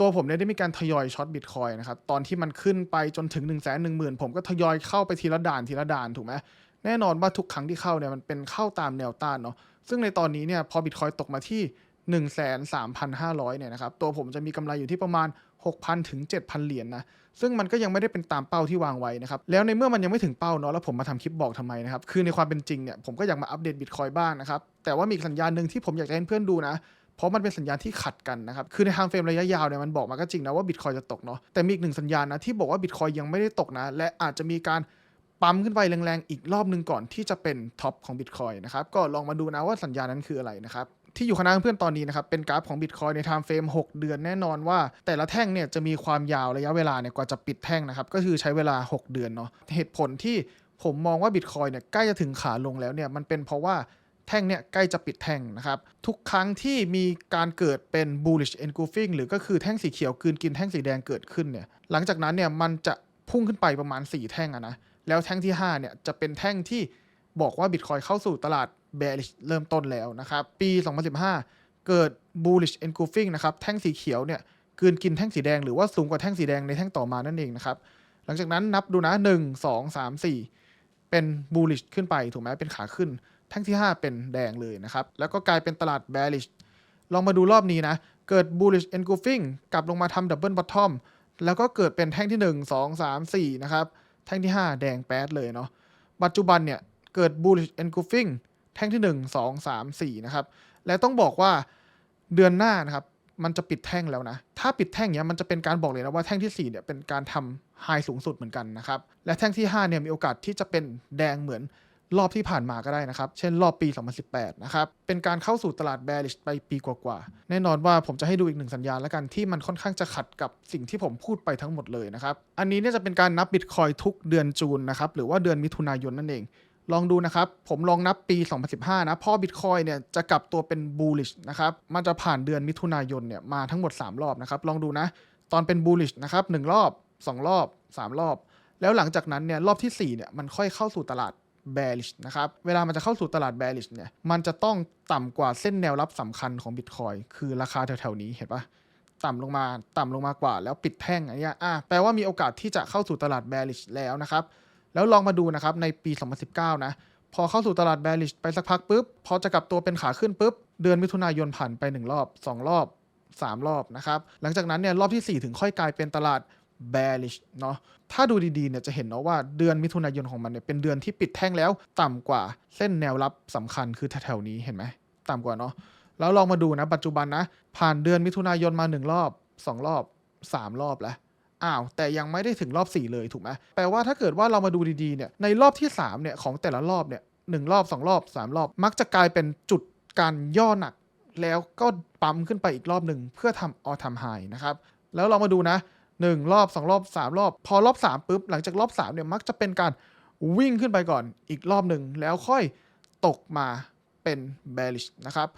ตัวผมเนี่ยได้มีการทยอยช็อตบิตคอยนะครับ ตอนที่มันขึ้นไปจนถึง1 1 0 0 0 0ผมก็ทยอยเข้าไปทีละด่านทีละด่านถูกไหมแน่นอนว่าทุกครั้งที่เข้าเนี่ยมันเป็นเข้าตามแนวต้านเนาะซึ่งในตอนนี้เนี่ยพอบิตคอยตกมาที่ 1 3 5 0 0เนี่ยนะครับตัวผมจะมีกำไรอยู่ที่ประมาณ 6,000ถึง7,000 เหรียญนะซึ่งมันก็ยังไม่ได้เป็นตามเป้าที่วางไว้นะครับแล้วในเมื่อมันยังไม่ถึงเป้าเนาะแล้วผมมาทำคลิปบอกทำไมนะครับคือในความเป็นจริงเนี่ยผมก็อยากมาอัปเดตบิตคอยบ้างนะครับแต่ว่ามีสัญญาณหนึ่งที่ผมอยากจะให้เพื่อนดูนะ เพราะมันเป็นสัญญาณที่ขัดกันนะครับ คือในทางเฟรมระยะยาวเนี่ยมันบอกมาก็จริงนะว่าบิตคอยจะตกเนาะ แต่มีอีกหนึ่งสัญญาณนะที่บอกว่าบิตคอยยังไม่ได้ตกนะ และอาจจะมีการปั๊มขึ้นไปแรงๆ อีกรอบหนึ่งก่อนที่จะเป็นท็อปของบิตคอยนะครับ ก็ลองมาดูนะว่าสัญญาณนั้นคืออะไรนะครับที่อยู่คณะเพื่อนตอนนี้นะครับ เป็นกราฟของ Bitcoin ใน time frame 6เดือนแน่นอนว่า แต่ละแท่งเนี่ยจะมีความยาวระยะเวลาเนี่ยกว่าจะปิดแท่งนะครับ ก็คือใช้เวลา 6 เดือนเนาะเหตุผลที่ผมมองว่า Bitcoin เนี่ยใกล้จะถึงขาลงแล้วเนี่ยมันเป็นเพราะว่า แท่งเนี่ยใกล้จะปิดแท่งนะครับ ทุกครั้งที่มีการเกิดเป็น bullish engulfing หรือก็คือแท่งสีเขียวกืนกินแท่งสีแดงเกิดขึ้นเนี่ยหลังจากนั้นเนี่ยมันจะพุ่งขึ้นไปประมาณ 4 แท่งอะนะแล้วแท่งที่5เนี่ยจะเป็นแท่งที่บอกว่า Bitcoin เข้าสู่ตลาด bearish เริ่มต้นแล้วนะครับ ปี 2015 เกิด bullish engulfing นะครับแท่งสีเขียวเนี่ยกืนกินแท่งสีแดงหรือว่าสูงกว่าแท่งสีแดงในแท่งต่อมานั่นเองนะครับหลังจากนั้นนับดูนะ 1 2 3 4 เป็น bullish ขึ้นไปถูกไหมเป็นขาขึ้น ท่งที่ 5 เป็นแดงเลยนะครับ แล้วก็กลายเป็นตลาด bearish ลองมาดูรอบนี้นะ เกิด bullish engulfing กลับลงมาทำ double bottom แล้วก็เกิดเป็นแท่งที่ 1 2 3 4 นะครับ แท่งที่ 5 แดงแป๊ดเลยเนาะ ปัจจุบันเนี่ย เกิด bullish engulfing แท่งที่ 1 2 3 4 นะครับ และต้องบอกว่าเดือนหน้านะครับ มันจะปิดแท่งแล้วนะ ถ้าปิดแท่งเนี้ยมันจะเป็นการบอกเลยนะว่าแท่งที่ 4 เนี่ยเป็นการทำไฮสูงสุดเหมือนกันนะครับ และแท่งที่ 5 เนี่ยมีโอกาสที่จะเป็นแดงเหมือน รอบที่ผ่านมาก็ได้นะครับ เช่นรอบปี 2018 นะครับ เป็นการเข้าสู่ตลาด bearish ไปปีกว่าๆ แน่นอนว่าผมจะให้ดูอีกหนึ่งสัญญาณแล้วกันที่มันค่อนข้างจะขัดกับสิ่งที่ผมพูดไปทั้งหมดเลยนะครับ อันนี้เนี่ยจะเป็นการนับบิตคอยทุกเดือนจูนนะครับ หรือว่าเดือนมิถุนายนนั่นเอง ลองดูนะครับ ผมลองนับปี 2015 นะพอบิตคอยเนี่ยจะกลับตัวเป็น bullish นะครับ มันจะผ่านเดือนมิถุนายนเนี่ยมาทั้งหมด 3 รอบนะครับ ลองดูนะ ตอนเป็น bullish นะครับ1รอบ 2 รอบ 3 รอบ แล้วหลังจากนั้นเนี่ยรอบที่4เนี่ยมันค่อยเข้าสู่ตลาด bearish นะครับ เวลามันจะเข้าสู่ตลาด bearish เนี่ย มันจะต้องต่ำกว่าเส้นแนวรับสำคัญของ Bitcoin คือราคาแถวๆนี้เห็นปะต่ำลงมาต่ำลงมากว่าแล้วปิดแท่งอันนี้อะแปลว่ามีโอกาสที่จะเข้าสู่ตลาด bearish แล้วนะครับ แล้วลองมาดูนะครับในปี 2019 นะ พอเข้าสู่ตลาด bearish ไปสักพักปุ๊บ พอจะกลับตัวเป็นขาขึ้นปุ๊บ เดือนมิถุนายนผ่านไป 1 รอบ 2 รอบ 3 รอบนะครับ หลังจากนั้นเนี่ยรอบที่ 4 ถึงค่อยกลายเป็นตลาด bearish เนาะถ้าดูดีๆเนี่ยจะเห็นเนาะว่าเดือนมิถุนายนของมันเนี่ยเป็นเดือนที่ปิดแท่งแล้วต่ำกว่าเส้นแนวรับสำคัญคือแถวๆนี้เห็นไหมต่ำกว่าเนาะแล้วลองมาดูนะปัจจุบันนะ ผ่านเดือนมิถุนายนมา 1 รอบ 2 รอบ 3 รอบแล้วอ้าว แต่ยังไม่ได้ถึงรอบ 4 เลยถูกไหมแปลว่าถ้าเกิดว่าเรามาดูดีๆเนี่ยในรอบที่3เนี่ยของแต่ละรอบเนี่ยหนึ่งรอบ 2 รอบ 3 รอบ มักจะกลายเป็นจุดการย่อหนัก แล้วก็ปั๊มขึ้นไปอีกรอบหนึ่งเพื่อทำออทำไฮนะครับแล้วเรามาดูนะ 1 รอบ 2 รอบ 3 รอบ พอรอบ 3ปุ๊บ หลังจากรอบ3เนี่ยมักจะเป็นการวิ่งขึ้นไปก่อนอีกรอบหนึ่งแล้วค่อยตกมาเป็น bearish นะครับ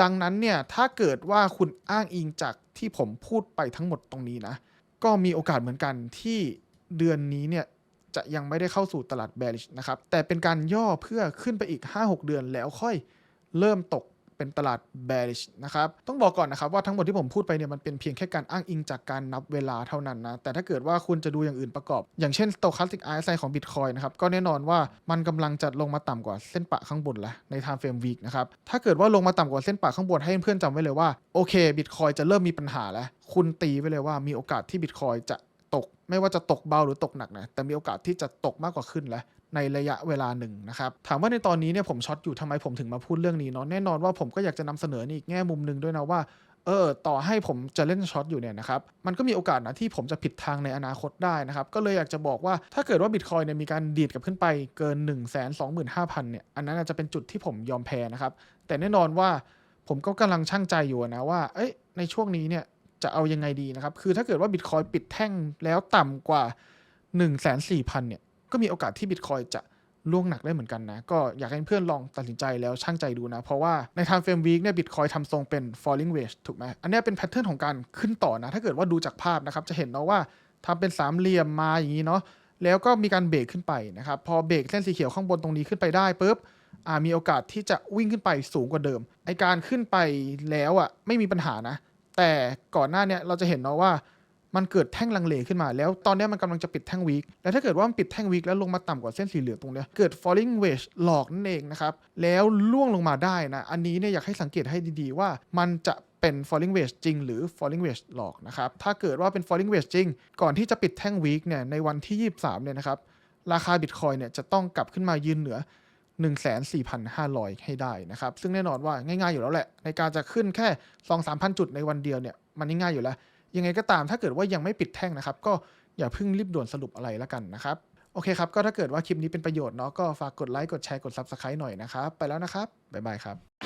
ดังนั้นเนี่ยถ้าเกิดว่าคุณอ้างอิงจากที่ผมพูดไปทั้งหมดตรงนี้นะ ก็มีโอกาสเหมือนกันที่เดือนนี้เนี่ยจะยังไม่ได้เข้าสู่ตลาด bearish นะครับ แต่เป็นการย่อเพื่อขึ้นไปอีก 5-6 เดือนแล้วค่อยเริ่มตก เป็นตลาด bearish นะครับ ต้องบอกก่อนนะครับว่าทั้งหมดที่ผมพูดไปเนี่ยมันเป็นเพียงแค่การอ้างอิงจากการนับเวลาเท่านั้นนะ แต่ถ้าเกิดว่าคุณจะดูอย่างอื่นประกอบ อย่างเช่น stochastic RSI ของ Bitcoin นะครับ ก็แน่นอนว่ามันกำลังจะลงมาต่ำกว่าเส้นปะข้างบนแล้วใน time frame week นะครับ ถ้าเกิดว่าลงมาต่ำกว่าเส้นปะข้างบนให้เพื่อนๆจำไว้เลยว่าโอเค Bitcoin จะเริ่มมีปัญหาแล้ว คุณตีไว้เลยว่ามีโอกาสที่ Bitcoin จะตกไม่ว่าจะตกเบาหรือตกหนักนะแต่มีโอกาสที่จะตกมากกว่าขึ้นแล้ว ในระยะเวลาหนึ่งนะครับ ถามว่าในตอนนี้เนี่ยผมช็อตอยู่ทำไมผมถึงมาพูดเรื่องนี้เนาะแน่นอนว่าผมก็อยากจะนำเสนอในอีกแง่มุมหนึ่งด้วยนะว่าเออต่อให้ผมจะเล่นช็อตอยู่เนี่ยนะครับ มันก็มีโอกาสนะที่ผมจะผิดทางในอนาคตได้นะครับ ก็เลยอยากจะบอกว่าถ้าเกิดว่าบิตคอยเนี่ยมีการดีดกับขึ้นไปเกิน 1 2 5 0 0 0เนี่ย อันนั้นอาจจะเป็นจุดที่ผมยอมแพ้นะครับ แต่แน่นอนว่าผมก็กำลังช่างใจอยู่นะว่า เอ้ยในช่วงนี้เนี่ยจะเอายังไงดีนะครับ คือถ้าเกิดว่าบิตคอยปิดแท่งแล้วต่ำกว่า 1 4 0 0 0เนี่ย ก็มีโอกาสที่บิตคอยจะล่วงหนักได้เหมือนกันนะ ก็อยากให้เพื่อนลองตัดสินใจแล้วช่างใจดูนะ เพราะว่าใน time frame week เนี่ย Bitcoin ทำทรงเป็น falling wedge ถูกไหมอันนี้เป็นแพทเทิร์นของการขึ้นต่อนะ ถ้าเกิดว่าดูจากภาพนะครับ จะเห็นเนาะว่าทำเป็นสามเหลี่ยมมาอย่างนี้เนาะแล้วก็มีการเบรกขึ้นไปนะครับ พอเบรกเส้นสีเขียวข้างบนตรงนี้ขึ้นไปได้ปุ๊บมีโอกาสที่จะวิ่งขึ้นไปสูงกว่าเดิมไอการขึ้นไปแล้วอะไม่มีปัญหานะ แต่ก่อนหน้าเนี้ยเราจะเห็นเนาะว่า มันเกิดแท่งลังเลขึ้นมา แล้วตอนนี้มันกำลังจะปิดแท่งวีคแล้วถ้าเกิดว่ามันปิดแท่งวีคแล้วลงมาต่ำกว่าเส้นสีเหลืองตรงเนี้ยเกิด falling wedge หลอกนั่นเองนะครับแล้วล่วงลงมาได้นะอันนี้เนี่ยอยากให้สังเกตให้ดีๆว่ามันจะเป็น falling wedge จริงหรือ falling wedge หลอกนะครับถ้าเกิดว่าเป็น falling wedge จริง ก่อนที่จะปิดแท่งวีคเนี่ยในวันที่ 23เนี่ยนะครับราคาบิตคอยเนี่ยจะต้องกลับขึ้นมายืนเหนือ14,500 ให้ได้นะครับ ซึ่งแน่นอนว่าง่ายๆอยู่แล้วแหละ ในการจะขึ้นแค่ 2-3,000 จุดในวันเดียวเนี่ย มันง่ายๆอยู่แล้ว ยังไงก็ตามถ้าเกิดว่ายังไม่ปิดแท่งนะครับ ก็อย่าเพิ่งรีบด่วนสรุปอะไรแล้วกันนะครับโอเคครับ ก็ถ้าเกิดว่าคลิปนี้เป็นประโยชน์เนาะก็ฝากกดไลค์ กดแชร์ กด Subscribe หน่อยนะครับ ไปแล้วนะครับ บ๊ายบายครับ